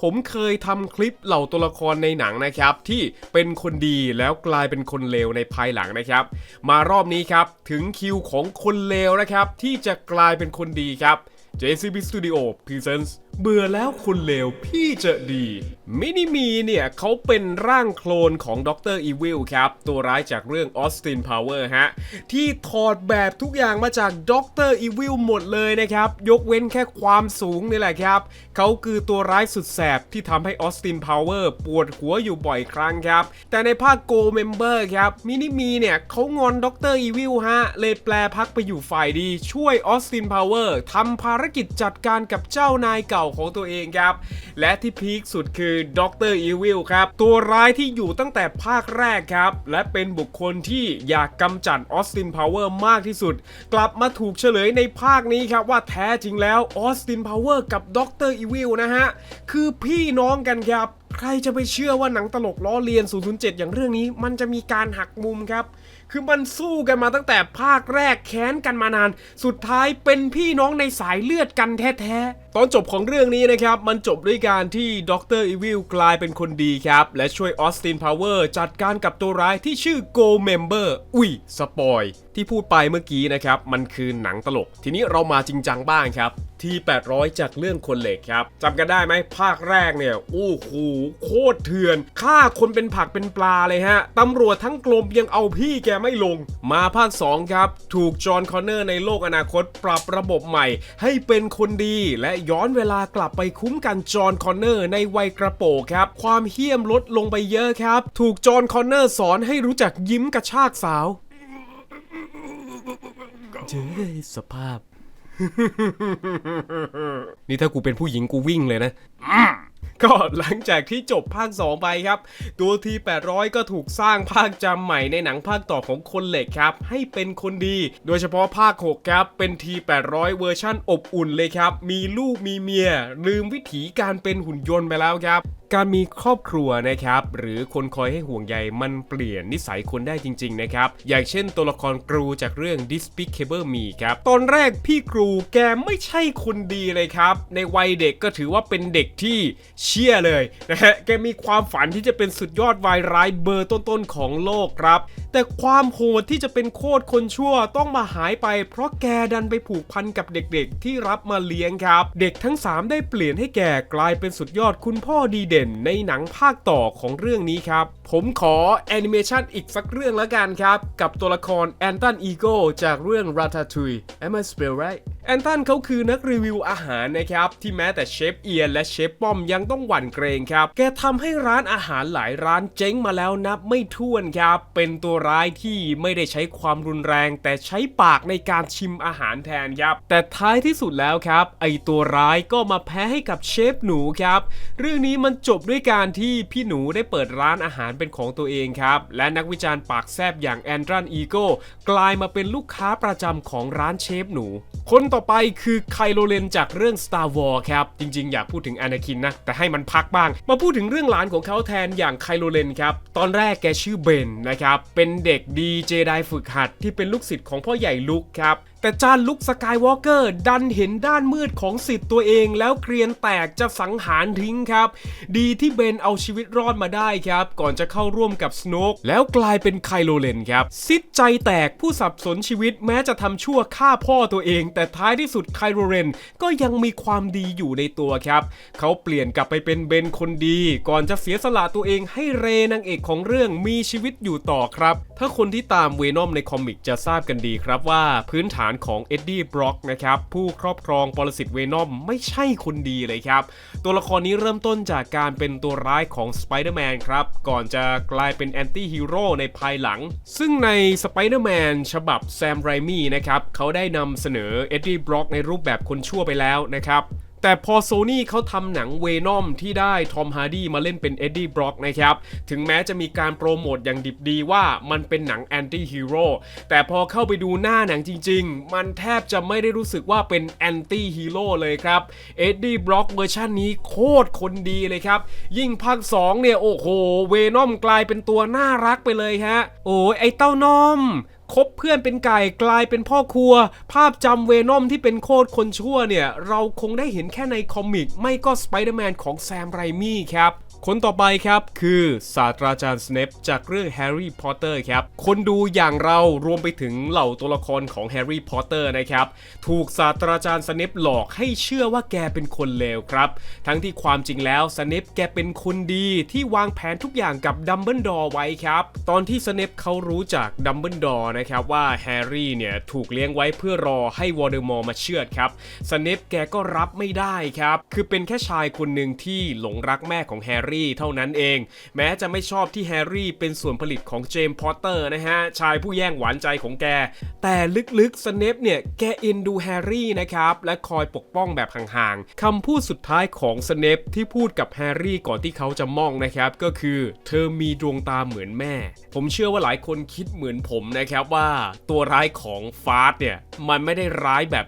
ผมเคยทำคลิปเหล่าตัวละครในหนังนะครับ ที่เป็นคนดีแล้วกลายเป็นคนเลวในภายหลังนะครับ มารอบนี้ครับถึงคิวของคนเลวนะครับ ที่จะกลายเป็นคนดีครับ JCB Studio Presents เบื่อแล้วคนเลวพี่จะดี มินิมีเนี่ยเขาเป็นร่างโคลนของด็อกเตอร์อีวิลครับ ตัวร้ายจากเรื่อง Austin Power ฮะ ที่ถอดแบบทุกอย่างมาจากด็อกเตอร์อีวิลหมดเลยนะครับ ยกเว้นแค่ความสูงนี่แหละครับ เขาคือตัวร้ายสุดแสบที่ทำให้ออสตินพาวเวอร์ปวดหัวอยู่บ่อยครั้งครับ แต่ในภาคโกเมมเบอร์ครับ มินิมีเนี่ยเขางอนด็อกเตอร์อีวิลฮะ เลยแปลพักไปอยู่ฝ่ายดี ช่วยออสตินพาวเวอร์ทำภารกิจจัดการกับเจ้านายเก่าของตัวเองครับ และที่พีคสุดคือด็อกเตอร์อีวิลครับ ตัวร้ายที่อยู่ตั้งแต่ภาคแรกครับ และเป็นบุคคลที่อยากกำจัดออสตินพาวเวอร์มากที่สุด กลับมาถูกเฉลยในภาคนี้ครับ ว่าแท้จริงแล้วออสตินพาวเวอร์กับด็อกเตอร์อีวิลนะฮะ คือพี่น้องกันครับ ใครจะไปเชื่อว่าหนังตลกล้อเลียน 007 อย่างเรื่องนี้ มันจะมีการหักมุมครับ คือมันสู้กันมาตั้งแต่ภาคแรกแค้นกันมานาน สุดท้ายเป็นพี่น้องในสายเลือดกันแท้ๆ ตอนจบของเรื่องนี้นะครับ มันจบด้วยการที่ด็อกเตอร์อีวิลกลายเป็นคนดีครับ และช่วยออสตินพาวเวอร์จัดการกับตัวร้ายที่ชื่อโกเมมเบอร์อุ้ยสปอยที่พูดไปเมื่อกี้นะครับ มันคือหนังตลก ทีนี้เรามาจริงจังบ้างครับ ที่ 800 จากเรื่องคนเหล็กครับจำกันได้ไหมภาคแรกเนี่ยโอ้โหโคตรเถื่อนฆ่าคนเป็นผักเป็นปลาเลยฮะตำรวจทั้งกลมยังเอาพี่แกไม่ลง มาภาค 2 ครับ ถูกจอห์นคอนเนอร์ในโลกอนาคตปรับระบบใหม่ ให้เป็นคนดีและย้อนเวลากลับไปคุ้มกันจอห์นคอนเนอร์ในวัยกระโปงครับ ความเฮี้ยมลดลงไปเยอะครับ ถูกจอห์นคอนเนอร์สอนให้รู้จักยิ้มกระชากสาว เจ้สภาพ นี่ถ้ากูเป็นผู้หญิงกูวิ่งเลยนะก็หลังจากที่จบภาค 2 ไปครับ ตัวที 800 ก็ถูกสร้างภาคจำใหม่ในหนังภาคต่อของคนเหล็กครับ ให้เป็นคนดี โดยเฉพาะภาค 6 ครับ เป็นที 800 เวอร์ชั่นอบอุ่นเลยครับ มีลูกมีเมีย ลืมวิถีการเป็นหุ่นยนต์ไปแล้วครับ การมีครอบครัวนะครับหรือคนคอยให้ห่วงใยมันเปลี่ยนนิสัยคนได้จริง ๆ นะครับ อย่างเช่นตัวละครกรูจากเรื่อง Despicable Me ครับ ตอนแรกพี่กรูแกไม่ใช่คนดีเลยครับ ในวัยเด็กก็ถือว่าเป็นเด็กที่เชี่ยเลยนะฮะแกมีความฝันที่จะเป็นสุดยอดวายร้ายเบอร์ต้นๆของโลกครับ แต่ความโหดที่จะเป็นโคตรคนชั่วต้องมาหายไป เพราะแกดันไปผูกพันกับเด็กๆ ที่รับมาเลี้ยงครับ เด็กทั้ง 3 ได้เปลี่ยนให้แกกลายเป็นสุดยอดคุณพ่อดีเด่นในหนังภาคต่อของเรื่องนี้ครับ ผมขอแอนิเมชันอีกสักเรื่องแล้วกันครับ กับตัวละครแอนตันอีโกจากเรื่อง Ratatouille Am I spell right แอนตันเขาคือนักรีวิวอาหารนะครับ ที่แม้แต่เชฟเอียนและเชฟป้อมยังต้องหวั่นเกรงครับ แกทำให้ร้านอาหารหลายร้านเจ๊งมาแล้วนับไม่ถ้วนครับ เป็นตัวร้ายที่ไม่ได้ใช้ความรุนแรง แต่ใช้ปากในการชิมอาหารแทนครับ แต่ท้ายที่สุดแล้วครับ ไอตัวร้ายก็มาแพ้ให้กับเชฟหนูครับ เรื่องนี้มันจบด้วยการที่พี่หนูได้เปิดร้านอาหารเป็นของตัวเองครับ และนักวิจารณ์ปากแซบอย่างแอนดรันอีโก้กลายมาเป็นลูกค้าประจำของร้านเชฟหนู คนต่อไปคือไคโลเลนจากเรื่อง Star Wars ครับ จริงๆ อยากพูดถึงอนาคินนะ แต่ให้มันพักบ้าง มาพูดถึงเรื่องหลานของเขาแทนอย่างไคโลเลนครับ ตอนแรกแกชื่อเบนนะครับ เป็นเด็กดีเจไดฝึกหัดที่เป็นลูกศิษย์ของพ่อใหญ่ลุกครับ แต่จานลุกสกายวอล์กเกอร์ดันเห็นด้านมืดของสิทธิ์ตัวเองแล้วเกรียนแตกจะสังหารทิ้งครับ ดีที่เบนเอาชีวิตรอดมาได้ครับ ก่อนจะเข้าร่วมกับสโนกแล้วกลายเป็นไคโลเลนครับ ซิดใจแตกผู้สับสนชีวิตแม้จะทำชั่วฆ่าพ่อตัวเอง แต่ท้ายที่สุดไคโลเลนก็ยังมีความดีอยู่ในตัวครับ เขาเปลี่ยนกลับไปเป็นเบนคนดี ก่อนจะเสียสละตัวเองให้เรนางเอกของเรื่องมีชีวิตอยู่ต่อครับ ถ้าคนที่ตามเวนอมในคอมิกจะทราบกันดีครับว่าพื้นฐานของเอ็ดดี้บล็อกนะครับผู้ครอบครองปรสิตเวนอมไม่ใช่คนดีเลยครับ ตัวละครนี้เริ่มต้นจากการเป็นตัวร้ายของสไปเดอร์แมนครับ ก่อนจะกลายเป็นแอนตี้ฮีโร่ในภายหลัง ซึ่งในสไปเดอร์แมนฉบับแซมไรมี่นะครับเขาได้นำเสนอเอ็ดดี้บล็อกในรูปแบบคนชั่วไปแล้วนะครับ แต่พอโซนี่เขาทำหนังเวนอมที่ได้ทอมฮาร์ดีมาเล่นเป็นเอ็ดดี้บร็อกนะครับ ถึงแม้จะมีการโปรโมทอย่างดิบดีว่ามันเป็นหนังแอนตี้ฮีโร่แต่พอเข้าไปดูหน้าหนังจริง ๆ มันแทบจะไม่ได้รู้สึกว่าเป็นแอนตี้ฮีโร่เลยครับเอ็ดดี้บร็อกเวอร์ชันนี้โคตรคนดีเลยครับ ยิ่งภาค2เนี่ย โอ้โห เวนอมกลายเป็นตัวน่ารักไปเลยฮะ โอ้ยไอเต้านม คบเพื่อนเป็นไก่กลายเป็นพ่อครัว ภาพจำเวนอมที่เป็นโคตรคนชั่วเนี่ย เราคงได้เห็นแค่ในคอมิก ไม่ก็สไปเดอร์แมนของแซมไรมี่ครับ คนต่อไปครับคือศาสตราจารย์สเนปจากเรื่องแฮร์รี่พอตเตอร์ครับ คนดูอย่างเรารวมไปถึงเหล่าตัวละครของแฮร์รี่พอตเตอร์นะครับ ถูกศาสตราจารย์สเนปหลอกให้เชื่อว่าแกเป็นคนเลวครับ ทั้งที่ความจริงแล้วสเนปแกเป็นคนดีที่วางแผนทุกอย่างกับดัมเบิลดอร์ไว้ครับ ตอนที่สเนปเขารู้จากดัมเบิลดอร์นะครับว่าแฮร์รี่เนี่ยถูกเลี้ยงไว้เพื่อรอให้วอร์เดอมอร์มาเชือดครับสเนปแกก็รับไม่ได้ครับ คือเป็นแค่ชายคนหนึ่งที่หลงรักแม่ของแฮร์รี่เท่านั้นเอง แม้จะไม่ชอบที่แฮร์รี่เป็นส่วนผลิตของเจมส์พอตเตอร์นะฮะชายผู้แย่งหวานใจของแก แต่ลึกๆสเนปเนี่ยแกเอ็นดูแฮร์รี่นะครับและคอยปกป้องแบบห่างๆคำพูดสุดท้ายของสเนปที่พูดกับแฮร์รี่ก่อนที่เขาจะมองนะครับก็คือเธอมีดวงตาเหมือนแม่ ผมเชื่อว่าหลายคนคิดเหมือนผมนะครับว่าตัวร้ายของฟาสเนี่ยมันไม่ได้ร้ายแบบ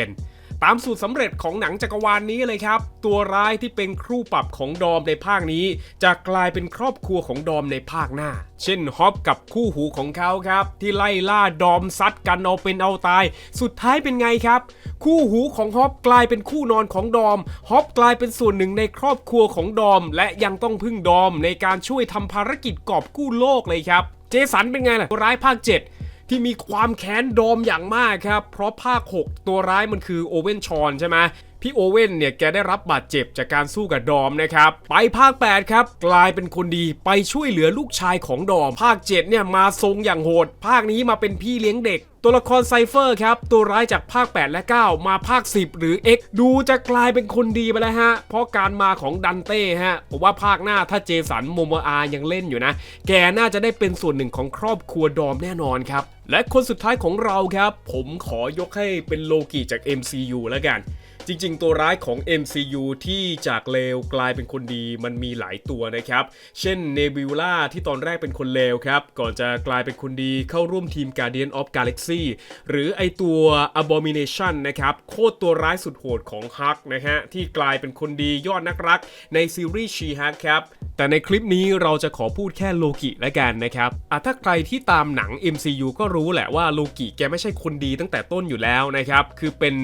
100% ตามสูตรสำเร็จของหนังจักรวาลนนี้เลยครับ ตัวร้ายที่เป็นครูปรับของดอมในภาคนี้ จะกลายเป็นครอบครัวของดอมในภาคหน้า เช่นฮอปกับคู่หูของเขาครับ ที่ไล่ล่าดอมซัดกันเอาเป็นเอาตาย สุดท้ายเป็นไงครับ คู่หูของฮอปกลายเป็นคู่นอนของดอมฮอปกลายเป็นส่วนหนึ่งในครอบครัวของดอม และยังต้องพึ่งดอมในการช่วยทำภารกิจกอบกู้โลกเลยครับ เจสันเป็นไงล่ะตัวร้ายภาค 7 ที่มีความแค้นโดมอย่างมากครับ เพราะภาค 6 ตัวร้ายมันคือโอเว่นชอนใช่ไหม พี่โอเว่นเนี่ยแกได้รับบาดเจ็บจากการสู้กับดอมนะครับ ไปภาค 8 ครับ กลายเป็นคนดีไปช่วยเหลือลูกชายของดอม ภาค 7 เนี่ยมาทรงอย่างโหด ภาคนี้มาเป็นพี่เลี้ยงเด็กตัวละครไซเฟอร์ครับ ตัวร้ายจากภาค 8 และ 9 มาภาค 10 หรือ X ดูจะกลายเป็นคนดีไปแล้วฮะ เพราะการมาของดันเต้ฮะ ผมว่าภาคหน้าถ้าเจสันโมโมอายังเล่นอยู่นะ แกน่าจะได้เป็นส่วนหนึ่งของครอบครัวดอมแน่นอนครับ และคนสุดท้ายของเราครับ ผมขอยกให้เป็นโลกิจาก MCU แล้วกัน จริง ๆ ตัวร้ายของ MCU ที่จากเลวกลายเป็นคนดีมันมีหลายตัวนะครับ เช่น Nebula ที่ตอนแรกเป็นคนเลวครับ ก่อนจะกลายเป็นคนดีเข้าร่วมทีม Guardian of Galaxy หรือไอตัว Abomination นะครับ โคตรตัวร้ายสุดโหดของฮักนะฮะ ที่กลายเป็นคนดียอดนักรักในซีรีส์ She-Hulk ครับแต่ในคลิปนี้เราจะขอพูดแค่โลกิและกันนะครับอะถ้าใครที่ตามหนัง MCU ก็รู้แหละว่าโลกิแกไม่ใช่คนดีตั้งแต่ต้นอยู่แล้วนะครับ คือเป็น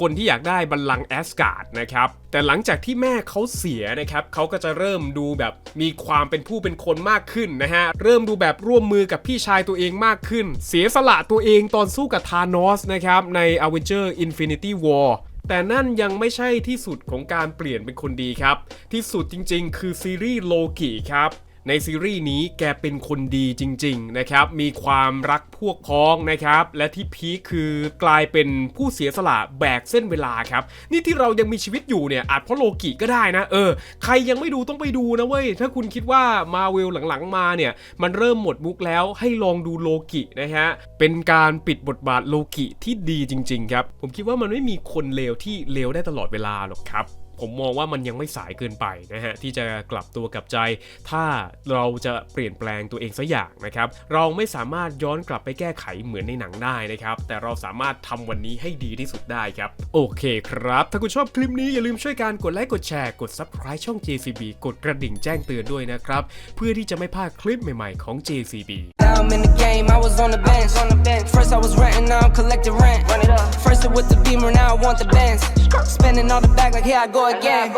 คนที่อยากได้บัลลังก์แอสการ์ดนะครับแต่หลังจากที่แม่เขาเสียนะครับเขาก็จะเริ่มดูแบบมีความเป็นผู้เป็นคนมากขึ้นนะฮะเริ่มดูแบบร่วมมือกับพี่ชายตัวเองมากขึ้น เสียสละตัวเองตอนสู้กับธานอสนะครับใน Avenger Infinity War แต่นั่นยังไม่ใช่ที่สุดของการเปลี่ยนเป็นคนดีครับ ที่สุดจริงๆ คือซีรีส์โลกิครับ ในซีรีส์นี้แกเป็นคนดีจริงๆนะครับ มีความรักพวกพ้องนะครับ และที่พีคคือกลายเป็นผู้เสียสละแบกเส้นเวลาครับ นี่ที่เรายังมีชีวิตอยู่เนี่ยอาจเพราะโลกิก็ได้นะ เออ ใครยังไม่ดูต้องไปดูนะเว้ย ถ้าคุณคิดว่ามาเวลหลังๆมาเนี่ย มันเริ่มหมดมุกแล้วให้ลองดูโลกินะฮะ เป็นการปิดบทบาทโลกิที่ดีจริงๆครับ ผมคิดว่ามันไม่มีคนเลวที่เลวได้ตลอดเวลาหรอกครับ ผมมองว่ามันยังไม่สายเกินไปนะฮะที่จะกลับตัวกลับใจ ถ้าเราจะเปลี่ยนแปลงตัวเองสักอย่างนะครับเราไม่สามารถย้อนกลับไปแก้ไขเหมือนในหนังได้นะครับแต่เราสามารถทำวันนี้ให้ดีที่สุดได้ครับโอเคครับ ถ้าคุณชอบคลิปนี้อย่าลืมช่วยการกดไลค์กดแชร์กด subscribe ช่อง JCB กดกระดิ่งแจ้งเตือนด้วยนะครับเพื่อที่จะไม่พลาดคลิปใหม่ๆของ JCB Now I'm in the game, I was on the bench. On the bench. First I was renting, now I'm collecting rent. Run it up. First it with the beamer, now I want the bands. Spending all the bag like here I go again.